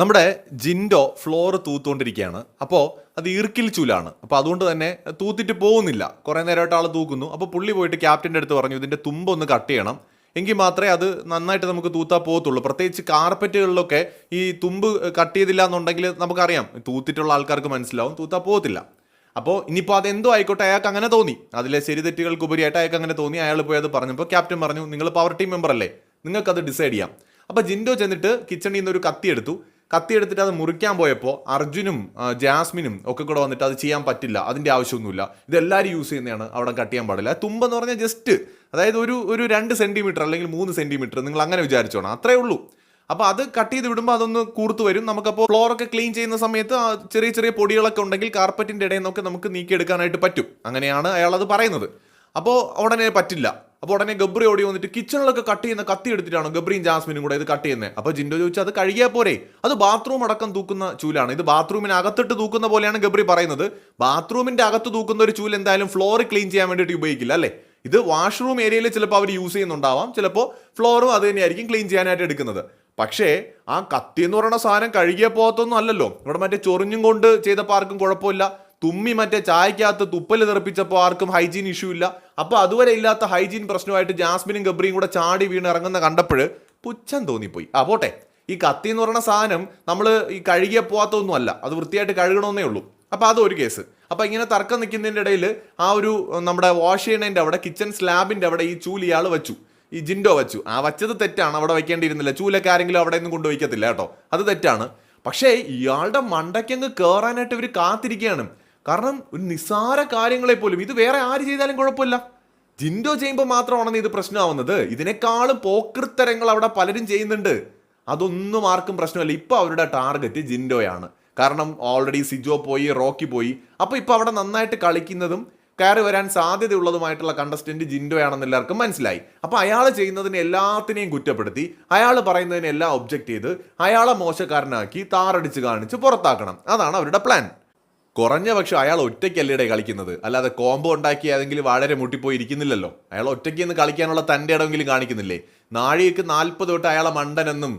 നമ്മുടെ ജിൻഡോ ഫ്ലോർ തൂത്തുകൊണ്ടിരിക്കുകയാണ്. അപ്പോൾ അത് ഈർക്കിൽ ചൂലാണ്. അപ്പോൾ അതുകൊണ്ട് തന്നെ തൂത്തിട്ട് പോകുന്നില്ല. കുറേ നേരമായിട്ട് ആൾ തൂക്കുന്നു. അപ്പോൾ പുള്ളി പോയിട്ട് ക്യാപ്റ്റന്റെ അടുത്ത് പറഞ്ഞു ഇതിന്റെ തുമ്പൊന്ന് കട്ട് ചെയ്യണം. എങ്കിൽ മാത്രമേ അത് നന്നായിട്ട് നമുക്ക് തൂത്താ പോകത്തുള്ളൂ. പ്രത്യേകിച്ച് കാർപ്പറ്റുകളിലൊക്കെ ഈ തുമ്പ് കട്ട് ചെയ്തില്ല എന്നുണ്ടെങ്കിൽ നമുക്കറിയാം തൂത്തിട്ടുള്ള ആൾക്കാർക്ക് മനസ്സിലാവും തൂത്താ പോകത്തില്ല. അപ്പോൾ ഇനിയിപ്പോൾ അതെന്തോ ആയിക്കോട്ടെ അയാൾക്ക് അങ്ങനെ തോന്നി. അതിലെ ശരി തെറ്റുകൾക്ക് ഉപരിയായിട്ട് അയാൾക്ക് അങ്ങനെ തോന്നി. അയാൾ പോയി അത് പറഞ്ഞപ്പോൾ ക്യാപ്റ്റൻ പറഞ്ഞു നിങ്ങൾ പവർ ടീം മെമ്പർ അല്ലേ നിങ്ങൾക്കത് ഡിസൈഡ് ചെയ്യാം. അപ്പോൾ ജിൻഡോ ചെന്നിട്ട് കിച്ചണിൽ നിന്ന് ഒരു കത്തി എടുത്തു. കത്തി എടുത്തിട്ട് അത് മുറിക്കാൻ പോയപ്പോൾ അർജുനും ജാസ്മിനും ഒക്കെ കൂടെ വന്നിട്ട് അത് ചെയ്യാൻ പറ്റില്ല അതിന്റെ ആവശ്യമൊന്നുമില്ല. ഇതെല്ലാവരും യൂസ് ചെയ്യുന്നതാണ് അവിടെ കട്ട് ചെയ്യാൻ പാടില്ല. തുമ്പെന്ന് പറഞ്ഞാൽ ജസ്റ്റ് അതായത് ഒരു ഒരു രണ്ട് സെന്റിമീറ്റർ അല്ലെങ്കിൽ മൂന്ന് സെന്റിമീറ്റർ നിങ്ങൾ അങ്ങനെ വിചാരിച്ചോണം. അത്രേ ഉള്ളൂ. അപ്പോൾ അത് കട്ട് ചെയ്ത് വിടുമ്പോൾ അതൊന്ന് കൂർത്ത് വരും. നമുക്കപ്പോൾ ഫ്ലോറൊക്കെ ക്ലീൻ ചെയ്യുന്ന സമയത്ത് ചെറിയ ചെറിയ പൊടികളൊക്കെ ഉണ്ടെങ്കിൽ കാർപ്പറ്റിന്റെ ഇടയിൽ നിന്നൊക്കെ നമുക്ക് നീക്കിയെടുക്കാനായിട്ട് പറ്റും. അങ്ങനെയാണ് അയാൾ അത് പറയുന്നത്. അപ്പോൾ ഉടനെ പറ്റില്ല. അപ്പോൾ ഉടനെ ഗബ്രി ഓടി വന്നിട്ട് കിച്ചണിലൊക്കെ കട്ട് ചെയ്യുന്ന കത്തി എടുത്തിട്ടാണ് ഗബ്രിയും ജാസ്മിനും കൂടെ ഇത് കട്ട് ചെയ്യുന്നത് അപ്പോൾ ജിൻഡോ ചോദിച്ചാൽ അത് കഴുകിയാൽ പോരെ. അത് ബാത്റൂം അടക്കം തൂക്കുന്ന ചൂലാണ്. ഇത് ബാത്റൂമിന് അകത്തിട്ട് തൂക്കുന്ന പോലെയാണ് ഗബ്രി പറയുന്നത്. ബാത്റൂമിന്റെ അകത്ത് തൂക്കുന്ന ഒരു ചൂൽ എന്തായാലും ഫ്ലോർ ക്ലീൻ ചെയ്യാൻ വേണ്ടിയിട്ട് ഉപയോഗിക്കില്ല അല്ലേ? ഇത് വാഷ്റൂം ഏരിയയിൽ ചിലപ്പോൾ അവർ യൂസ് ചെയ്യുന്നുണ്ടാവാം. ചിലപ്പോൾ ഫ്ലോറും അത് തന്നെയായിരിക്കും ക്ലീൻ ചെയ്യാനായിട്ട് എടുക്കുന്നത്. പക്ഷേ ആ കത്തി എന്ന് പറയുന്ന സാധനം കഴുകിയ പോകത്തൊന്നും അല്ലല്ലോ. ഇവിടെ മറ്റേ ചൊറിഞ്ഞും കൊണ്ട് ചെയ്തപ്പോൾ ആർക്കും കുഴപ്പമില്ല. തുമ്മി മറ്റേ ചായക്കകത്ത് തുപ്പൽ തെറിപ്പിച്ചപ്പോൾ ആർക്കും ഹൈജീൻ ഇഷ്യൂ ഇല്ല. അപ്പോൾ അതുവരെ ഇല്ലാത്ത ഹൈജീൻ പ്രശ്നമായിട്ട് ജാസ്മിനും ഗബ്രിയും കൂടെ ചാടി വീണ് ഇറങ്ങുന്ന കണ്ടപ്പോൾ പുച്ഛം തോന്നിപ്പോയി. ആ പോട്ടെ. ഈ കത്തി എന്ന് പറയുന്ന സാധനം നമ്മൾ ഈ കഴുകിയ പോകാത്തൊന്നും അല്ല. അത് വൃത്തിയായിട്ട് കഴുകണമെന്നേ ഉള്ളൂ. അപ്പോൾ അതൊരു കേസ്. അപ്പോൾ ഇങ്ങനെ തർക്കം നിൽക്കുന്നതിന്റെ ഇടയിൽ ആ ഒരു നമ്മുടെ വാഷ് ചെയ്യണതിന്റെ അവിടെ കിച്ചൺ സ്ലാബിന്റെ അവിടെ ഈ ചൂൽ ഇയാൾ വെച്ചു. ഈ ജിൻഡോ വെച്ചു. ആ വച്ചത് തെറ്റാണ്. അവിടെ വെക്കേണ്ടിയിരുന്നില്ല. ചൂലൊക്കെ ആരെങ്കിലും അവിടെ ഒന്നും കൊണ്ടുവയ്ക്കത്തില്ല കേട്ടോ. അത് തെറ്റാണ്. പക്ഷേ ഇയാളുടെ മണ്ടയ്ക്കങ്ങ് കയറാനായിട്ട് ഇവർ കാത്തിരിക്കുകയാണ്. കാരണം ഒരു നിസ്സാര കാര്യങ്ങളെ പോലും ഇത് വേറെ ആര് ചെയ്താലും കുഴപ്പമില്ല. ജിൻഡോ ചെയ്യുമ്പോൾ മാത്രമാണെന്ന് ഇത് പ്രശ്നമാവുന്നത്. ഇതിനേക്കാളും പോക്കൃത്തരങ്ങൾ അവിടെ പലരും ചെയ്യുന്നുണ്ട്. അതൊന്നും ആർക്കും പ്രശ്നമല്ല. ഇപ്പോൾ അവരുടെ ടാർഗറ്റ് ജിൻഡോയാണ്. കാരണം ഓൾറെഡി സിജോ പോയി റോക്കി പോയി. അപ്പോൾ ഇപ്പോൾ അവിടെ നന്നായിട്ട് കളിക്കുന്നതും കയറി വരാൻ സാധ്യതയുള്ളതുമായിട്ടുള്ള കണ്ടസ്റ്റന്റ് ജിൻഡോയാണെന്ന് എല്ലാവർക്കും മനസ്സിലായി. അപ്പോൾ അയാൾ ചെയ്യുന്നതിന് എല്ലാത്തിനെയും കുറ്റപ്പെടുത്തി അയാൾ പറയുന്നതിനെല്ലാം ഒബ്ജക്റ്റ് ചെയ്ത് അയാളെ മോശക്കാരനാക്കി താറടിച്ച് കാണിച്ച് പുറത്താക്കണം. അതാണ് അവരുടെ പ്ലാൻ കുറഞ്ഞ പക്ഷം അയാൾ ഒറ്റയ്ക്കല്ലേടെ കളിക്കുന്നത്? അല്ലാതെ കോംബോ ഉണ്ടാക്കി ഏതെങ്കിലും വളരെ മുട്ടിപ്പോയി ഇരിക്കുന്നില്ലല്ലോ. അയാൾ ഒറ്റയ്ക്ക് നിന്ന് കളിക്കാനുള്ള തന്റെ ഇടമെങ്കിലും കാണിക്കുന്നില്ലേ? നാഴികക്ക് നാൽപ്പത് തൊട്ട് അയാളെ മണ്ടനെന്നും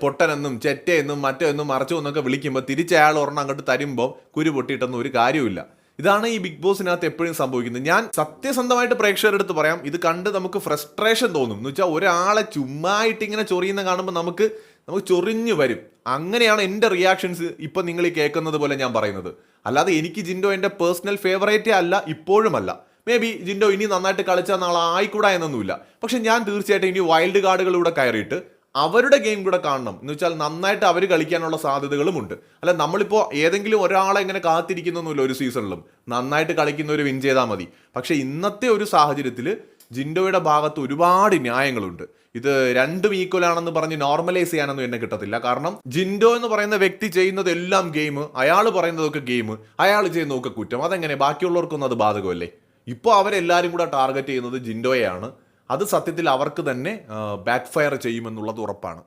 പൊട്ടനെന്നും ചെറ്റയെന്നും മറ്റെന്നും മറച്ചു എന്നൊക്കെ വിളിക്കുമ്പോൾ തിരിച്ച് അയാൾ ഒരെണ്ണം അങ്ങോട്ട് തരുമ്പോൾ കുരു പൊട്ടിയിട്ടൊന്നും ഒരു കാര്യമില്ല ഇതാണ് ഈ ബിഗ് ബോസിനകത്ത് എപ്പോഴും സംഭവിക്കുന്നത്. ഞാൻ സത്യസന്ധമായിട്ട് പ്രേക്ഷകരുടെ അടുത്ത് പറയാം ഇത് കണ്ട് നമുക്ക് ഫ്രസ്ട്രേഷൻ തോന്നും. എന്ന് വെച്ചാൽ ഒരാളെ ചുമ്മായിട്ട് ഇങ്ങനെ ചൊറിയുന്ന കാണുമ്പോൾ നമുക്ക് നമുക്ക് ചൊറിഞ്ഞു വരും. അങ്ങനെയാണ് എന്റെ റിയാക്ഷൻസ് ഇപ്പം നിങ്ങൾ ഈ കേൾക്കുന്നത് പോലെ ഞാൻ പറയുന്നത്. അല്ലാതെ എനിക്ക് ജിൻഡോ എന്റെ പേഴ്സണൽ ഫേവറേറ്റേ അല്ല ഇപ്പോഴുമല്ല മേ ബി ജിൻഡോ ഇനി നന്നായിട്ട് കളിച്ചാൽ നാളെ ആയിക്കൂടാ എന്നൊന്നുമില്ല. പക്ഷെ ഞാൻ തീർച്ചയായിട്ടും ഇനി വൈൽഡ് കാർഡുകളിലൂടെ കയറിയിട്ട് അവരുടെ ഗെയിം കൂടെ കാണണം. എന്ന് വെച്ചാൽ നന്നായിട്ട് അവർ കളിക്കാനുള്ള സാധ്യതകളുമുണ്ട് അല്ല നമ്മളിപ്പോൾ ഏതെങ്കിലും ഒരാളെ ഇങ്ങനെ കാത്തിരിക്കുന്നൊന്നുമില്ല ഒരു സീസണിലും നന്നായിട്ട് കളിക്കുന്നവർ വിൻ ചെയ്താൽ മതി. പക്ഷേ ഇന്നത്തെ ഒരു സാഹചര്യത്തിൽ ജിൻഡോയുടെ ഭാഗത്ത് ഒരുപാട് ന്യായങ്ങളുണ്ട്. ഇത് രണ്ടും ഈക്വൽ ആണെന്ന് പറഞ്ഞ് നോർമലൈസ് ചെയ്യാനൊന്നും എന്നെ കിട്ടത്തില്ല. കാരണം ജിൻഡോ എന്ന് പറയുന്ന വ്യക്തി ചെയ്യുന്നത് എല്ലാം ഗെയിം അയാൾ പറയുന്നതൊക്കെ ഗെയിം അയാൾ ചെയ്യുന്നതൊക്കെ കുറ്റം. അതെങ്ങനെ? ബാക്കിയുള്ളവർക്കൊന്നും അത് ബാധകമല്ലേ? ഇപ്പോൾ അവരെല്ലാവരും കൂടെ ടാർഗറ്റ് ചെയ്യുന്നത് ജിൻഡോയെയാണ്. അത് സത്യത്തിൽ അവർക്ക് തന്നെ ബാക്ക് ഫയർ ചെയ്യുമെന്നുള്ളത് ഉറപ്പാണ്.